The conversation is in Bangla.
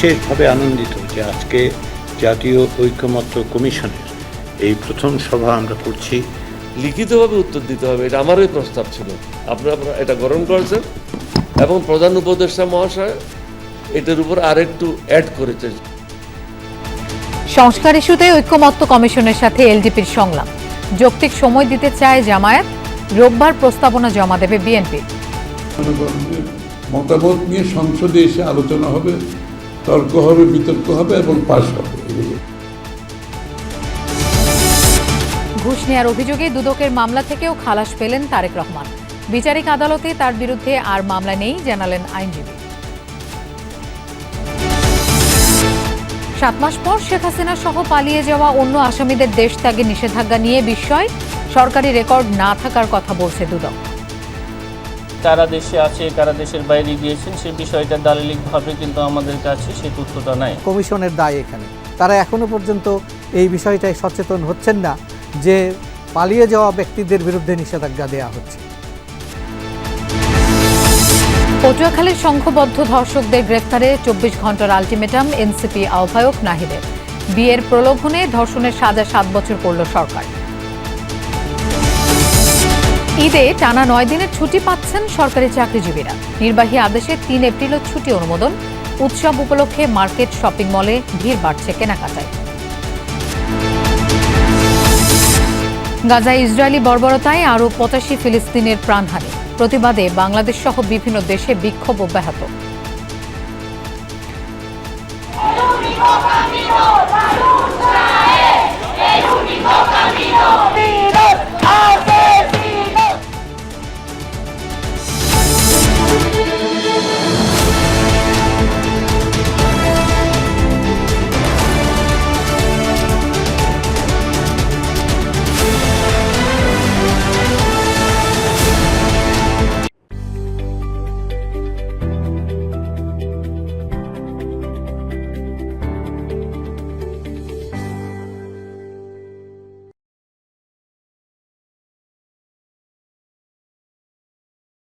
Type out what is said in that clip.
বিশেষভাবে আনন্দিত যে আজকে জাতীয় ঐক্যমত্য কমিশনের এই প্রথম সভা আমরা করছি। লিখিতভাবে উত্তর দিতে হবে এটা আমারই প্রস্তাব ছিল। আপনারা এটা গ্রহণ করেছেন এবং প্রধান উপদেষ্টা মহাশয় এটার উপর আরেকটু অ্যাড করেছেন। সংস্কার ইস্যুতে ঐক্যমত্য কমিশনের সাথে এলডিপির সংলাপ। যৌক্তিক সময় দিতে চায় জামায়াত রোববার প্রস্তাবনা জমা দেবে বিএনপি। মতামত নিয়ে সংসদে এসে আলোচনা হবে। তর্ক হবে, বিতর্ক হবে এবং পাশ হবে। ঘুষ নেয়ার অভিযোগে দুদকের মামলা থেকেও খালাস পেলেন তারেক রহমান। বিচারিক আদালতে তার বিরুদ্ধে আর মামলা নেই, জানালেন আইনজীবী। সাত মাস পর শেখ হাসিনা সহ পালিয়ে যাওয়া অন্য আসামিদের দেশ ত্যাগে নিষেধাজ্ঞা নিয়ে বিস্ময়। সরকারি রেকর্ড না থাকার কথা বলছে দুদক। কারা দেশে আছে কারা দেশের বাইরে গিয়েছেন সে বিষয়টা দালিলিকভাবে কিন্তু আমাদের কাছে সেই তথ্যটা নাই। কমিশনের দায় এখানে। তারা এখনও পর্যন্ত এই বিষয়টায় সচেতন হচ্ছেন না যে পালিয়ে যাওয়া ব্যক্তিদের বিরুদ্ধে নিষেধাজ্ঞা দেওয়া হচ্ছে। পটুয়াখালীর সংঘবদ্ধ ধর্ষকদের গ্রেফতারে চব্বিশ ঘণ্টার আলটিমেটাম এনসিপি আহ্বায়ক নাহিদের। বিয়ের প্রলোভনে ধর্ষণের সাজা সাত বছর করল সরকার। ঈদে টানা নয় দিনের ছুটি পাচ্ছেন সরকারি চাকরিজীবীরা। নির্বাহী আদেশে তিন এপ্রিলও ছুটি অনুমোদন। উৎসব উপলক্ষে মার্কেট শপিং মলে ভিড় বাড়ছে কেনাকাটায়। গাজায় ইসরায়েলি বর্বরতায় আরও পঁচাশি ফিলিস্তিনের প্রাণহানি। প্রতিবাদে বাংলাদেশ সহ বিভিন্ন দেশে বিক্ষোভ অব্যাহত।